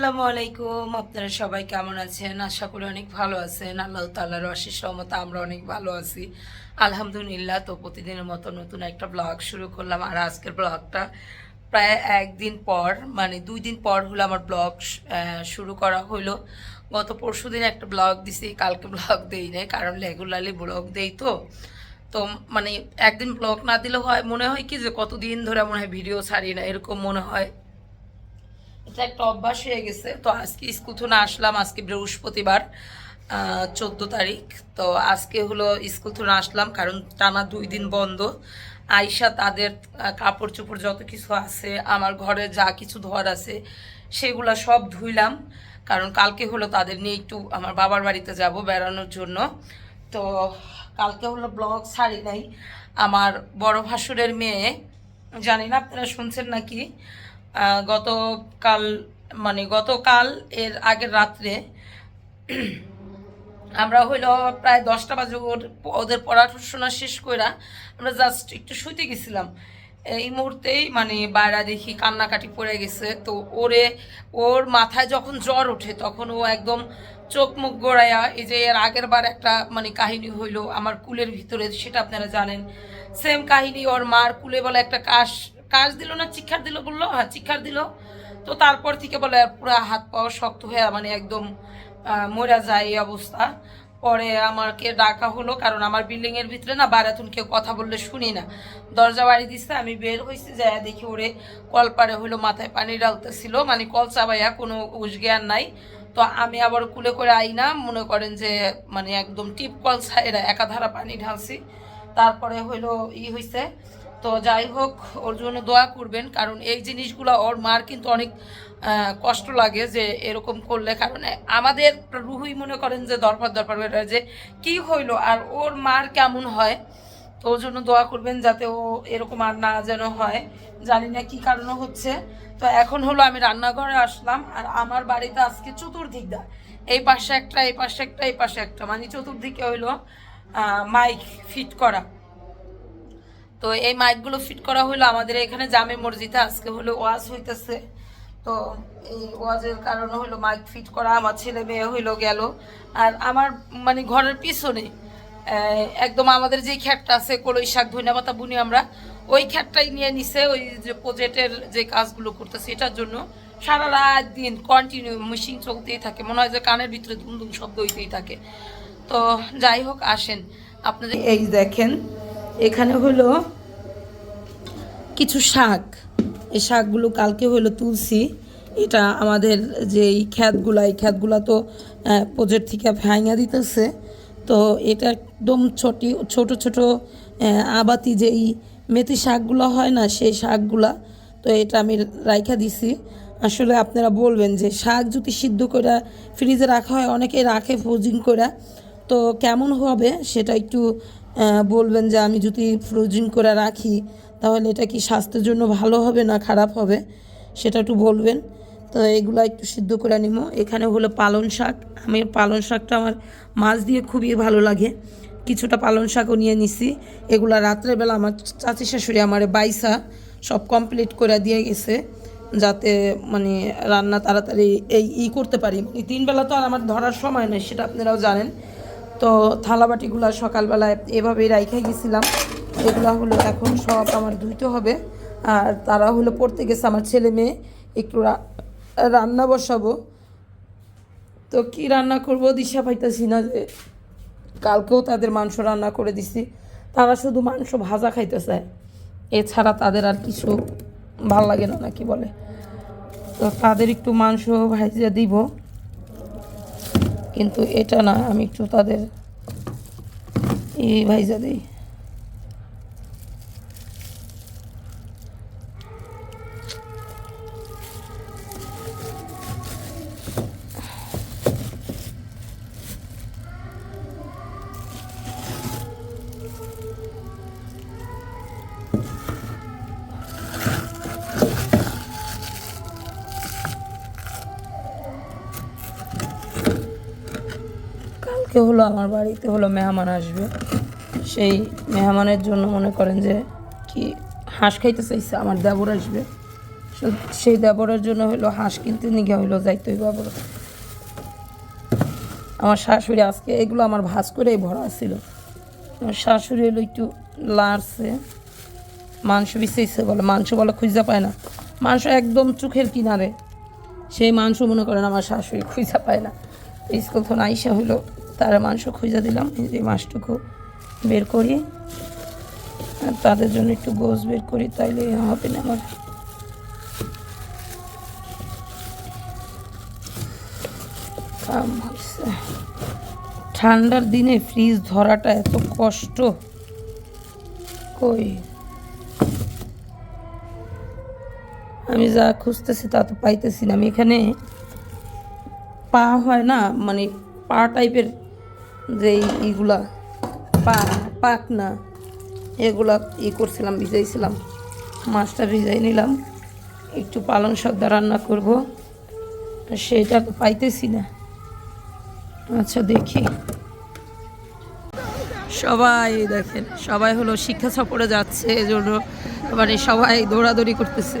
আসসালামু আলাইকুম। আপনারা সবাই কেমন আছেন? আশা করি অনেক ভালো আছেন। আল্লাহ তাল্লাহর অশেষ রহমতে আমরা অনেক ভালো আছি। আলহামদুলিল্লাহ, তো প্রতিদিনের মতো নতুন একটা ব্লগ শুরু করলাম। আর আজকের ব্লগটা প্রায় একদিন পর মানে দুই দিন পর হলো আমার ব্লগ শুরু করা হলো। গত পরশু দিন একটা ব্লগ দিছি, কালকে ব্লগ দেই নাই, কারণ রেগুলারলি ব্লগ দেই তো। তো মানে একদিন ব্লগ না দিলে হয়, মনে হয় কি যে কতদিন ধরে মনে হয় ভিডিও ছাড়ি না, এরকম মনে হয়। এটা একটা অভ্যাস হয়ে গেছে। তো আজকে স্কুল থেকে আসলাম, আজকে বৃহস্পতিবার চোদ্দ তারিখ। তো আজকে হলো স্কুল থেকে আসলাম কারণ টানা দুই দিন বন্ধ। আয়সা তাদের কাপড় চোপড় যত কিছু আছে, আমার ঘরে যা কিছু ধর আছে, সেগুলা সব ধুইলাম। কারণ কালকে হলো তাদের নিয়ে একটু আমার বাবার বাড়িতে যাব বেড়ানোর জন্য। তো কালকে হলো ব্লগ ছাড়ি নাই। আমার বড় ভাসুরের মেয়ে, জানি না আপনারা শুনছেন নাকি গতকাল মানে গতকাল এর আগের রাত্রে আমরা হইল প্রায় দশটা বাজে ওর ওদের পড়াশোনা শেষ কইরা আমরা জাস্ট একটু শুতে গেছিলাম। এই মুহূর্তেই মানে বাইরা দেখি কান্নাকাটি পড়ে গেছে। তো ওরে, ওর মাথায় যখন জ্বর ওঠে তখন ও একদম চোখ মুখ গোড়াইয়া, এই যে এর আগের বার একটা মানে কাহিনী হইল আমার কুলের ভিতরে, সেটা আপনারা জানেন। সেম কাহিনী ওর মার কুলে বলে একটা কাশ কাশ দিল না চিক্ষার দিল, বলল হ্যাঁ চিক্ষার দিল। তো তারপর থেকে বলে পুরো হাত পাওয়া শক্ত হয়ে মানে একদম মরা যায় এই অবস্থা। পরে আমাকে ডাকা হলো, কারণ আমার বিল্ডিং এর ভিতরে না বারাতুন কেউ কথা বললে শুনি না। দরজা বাড়ি দিচ্ছে আমি বের হয়েছি যায় দেখি ওরে কল পারে হলো মাথায় পানি ডালতেছিল মানে কল চাবাইয়া কোনো উসজ্ঞান নাই। তো আমি আবার কুলে করে আই না মনে করেন যে মানে একদম টিপ কল ছাইরা একাধারা পানি ঢালছি। তারপরে হইল ই হয়েছে তো যাই হোক, ওর জন্য দোয়া করবেন, কারণ এই জিনিসগুলো ওর মার কিন্তু অনেক কষ্ট লাগে যে এরকম করলে। কারণ আমাদের রুহুই মনে করেন যে দরবার বেড়ায় যে কি হইল আর ওর মার কেমন হয়, তো ওর জন্য দোয়া করবেন যাতে ও এরকম আর না যেন হয়। জানি না কি কারণে হচ্ছে। তো এখন হলো আমি রান্নাঘরে আসলাম, আর আমার বাড়িতে আজকে চতুর্দিকটা এই পাশে একটা, এই পাশে একটা, এই পাশে একটা মানে চতুর্দিকে হইল মাইক ফিট করা। তো এই মাইকগুলো ফিট করা হলো আমাদের এখানে জামে মসজিদে, আজকে হলো ওয়াজ হইতেছে। তো এই ওয়াজের কারণে হলো মাইক ফিট করা, আমার ছেলে মেয়ে হইল গেল। আর আমার মানে ঘরের পিছনে একদম আমাদের যে খ্যাটটা আছে, কলই শাক ধনিয়া পাতা বুনি আমরা, ওই খ্যাটটাই নিয়ে নিছে, ওই যে প্রজেক্টের যে কাজগুলো করতেছে এটার জন্য। সারা রাত দিন কন্টিনিউ মেশিন চলতেই থাকে, মনে হয় যে কানের ভিতরে ধুমধুম শব্দ হইতেই থাকে। তো যাই হোক, আসেন। আপনাদের এই দেখেন এখানে হলো কিছু শাক। এই শাকগুলো কালকে হলো তুলসি এটা আমাদের যে এই খ্যাতগুলা এই খ্যাতগুলা তো প্রজেক্ট থেকে ভাঙা দিতেছে। তো এটা একদম ছোটি, ছোট ছোট আবাতি যেই মেথি শাকগুলো হয় না, সেই শাকগুলা, তো এটা আমি রাইখা দিছি। আসলে আপনারা বলবেন যে শাক যদি সিদ্ধ করে ফ্রিজে রাখা হয় অনেকে রাখে ফ্রোজিং করে তো কেমন হবে সেটা একটু বলবেন যে আমি যদি ফ্রোজিং করে রাখি, তাহলে এটা কি স্বাস্থ্যের জন্য ভালো হবে না খারাপ হবে? সেটা একটু বলবেন। তো এগুলো একটু সিদ্ধ করে নিব। এখানে হলো পালন শাক। আমি পালন শাকটা আমার মাছ দিয়ে খুবই ভালো লাগে। কিছুটা পালন শাকও নিয়ে নিছি। এগুলা রাত্রেবেলা আমার চাচি শাশুড়ি আমার বাইসা সব কমপ্লিট করে দিয়ে গেছে, যাতে মানে রান্না তাড়াতাড়ি এই ই করতে পারি। এই তিন বেলা তো আর আমার ধরার সময় নেই, সেটা আপনারাও জানেন। তো থালাবাটিগুলো সকালবেলায় এভাবেই রাইখে গেছিলাম। এগুলো হলো এখন সব আমার ধুইতে হবে। আর তারা হলো পড়তে গেছে আমার ছেলে মেয়ে। একটু রান্না বসাবো। তো কি রান্না করব দিশা পাইতেছি না যে কালকেও তাদের মাংস রান্না করে দিছি। তারা শুধু মাংস ভাজা খাইতে চায় এছাড়া তাদের আর কিছু ভালো লাগে না নাকি বলে। তো তাদের একটু মাংস ভাজিয়ে দিব। কিন্তু এটা না আমি একটু তাদের এই ভাইজা দিই। হলো আমার বাড়িতে হলো মেহমান আসবে। সেই মেহমানের জন্য মনে করেন যে কি হাঁস খাইতে চাইছে, আমার দেবর আসবে। সেই দেবরের জন্য হইল হাঁস কিনতে নিয়ে হইল যাইতে বাবর আমার শাশুড়ি আজকে এগুলো আমার ভাজ করেই ভরা ছিল। আমার শাশুড়ি হলো একটু লাড়ছে মাংস বিছাইছে বলে, মাংস বলে খুঁজা পায় না। মাংস একদম চোখের কিনারে। সেই মাংস মনে করেন আমার শাশুড়ি খুঁজা পায় না। স্কুল তখন আইসা হইল। তার মাংস খুঁজে দিলাম, এই মাছটুকু বের করি। আর তাদের জন্য একটু গোস বের করি, তাইলে হবে না আমার। ঠান্ডার দিনে ফ্রিজ ধরাটা এত কষ্ট। কই? আমি যা খুঁজতেছি তা তো পাইতেছি না। আমি এখানে পা হয় না মানে পা টাইপের যে ইগুলা পা পাক না এগুলা ই করছিলাম, ভিজাইছিলাম। মাছটা ভিজাই নিলাম। একটু পালং শাক রান্না করব। সেটা তো পাইতেছি না। আচ্ছা দেখি। সবাই দেখেন, সবাই হলো শিক্ষা সফরে যাচ্ছে, এজন্য মানে সবাই দৌড়াদৌড়ি করতেছে।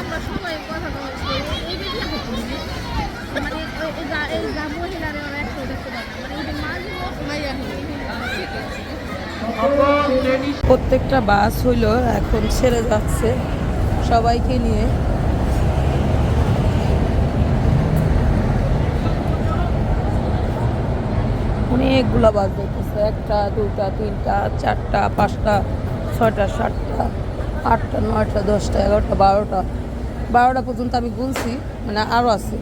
আমরা সবাই কথা বলছি এই যে মানে এই যা মহিলারা একসাথে দেখতে পারে মানে এই যে মাঝে মাইয়া প্রত্যেকটা বাস হইল এখন ছেড়ে যাচ্ছে সবাইকে নিয়ে। অনেকগুলা বাস যাইতেছে, একটা দুটা তিনটা, চারটা, পাঁচটা, ছয়টা, সাতটা, আটটা, নয়টা, দশটা, এগারোটা, বারোটা। বারোটা পর্যন্ত আমি গুনছি মানে আরও আছে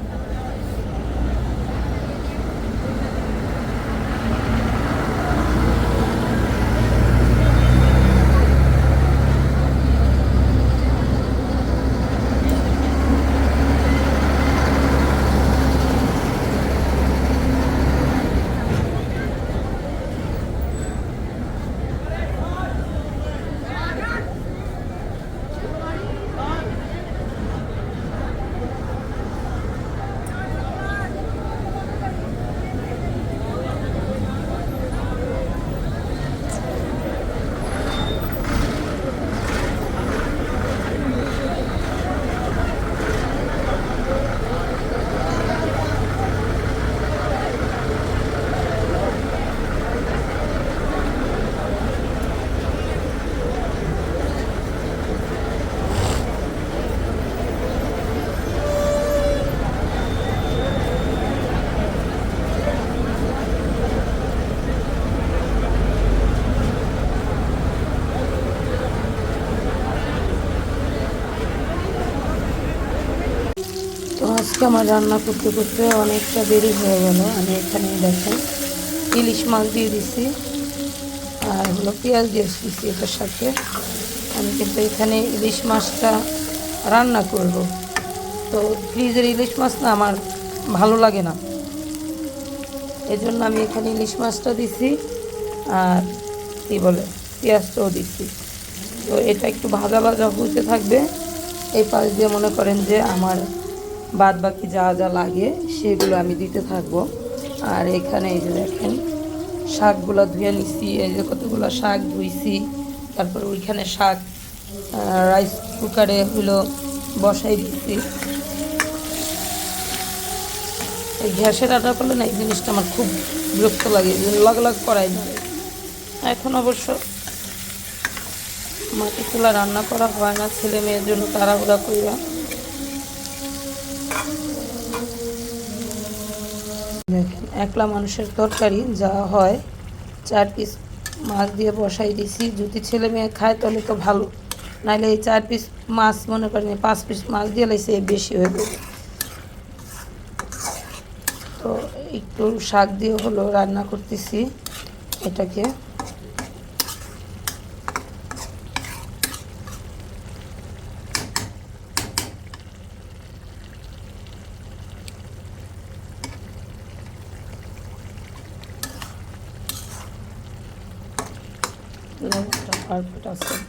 তো আজকে আমার রান্না করতে করতে অনেকটা দেরি হয়ে গেল। আমি এখানে দেখেন, ইলিশ মাছ দিয়ে দিছি, আর হলো পেঁয়াজ দিয়ে দিছি এটার সাথে। আমি কিন্তু এখানে ইলিশ মাছটা রান্না করব। তো ফ্রিজের ইলিশ মাছ না আমার ভালো লাগে না। এই জন্য আমি এখানে ইলিশ মাছটা দিছি, আর কী বলে, পেঁয়াজটাও দিচ্ছি তো এটা একটু ভাজা ভাজা হতে থাকবে। এই পাশ দিয়ে মনে করেন যে আমার বাদ বাকি যা যা লাগে সেগুলো আমি দিতে থাকব। আর এখানে এই যে দেখেন, শাকগুলো ধুয়ে নিছি, এই যে কতগুলো শাক ধুইছি, তারপর ওইখানে শাক রাইস কুকারে হলো বসাই দিচ্ছি এই গ্যাসের আটা করলে না এই জিনিসটা আমার খুব বিরক্ত লাগে লাগ লাগ করাই এখন অবশ্য মাটি চুলা রান্না করা হয় না, ছেলে মেয়ের জন্য তাড়াহুড়া করিয়া দেখেন একলা মানুষের তরকারি যা হয়, চার পিস মাছ দিয়ে বসাই দিছি। যদি ছেলে মেয়ে খায় তাহলে তো ভালো। নাহলে এই চার পিস মাছ মনে করেন পাঁচ পিস মাছ দিয়ে লাইছে বেশি হয়ে যাবে। তো একটু শাক দিয়ে হলো রান্না করতেছি এটাকে। Egal für das. Denn.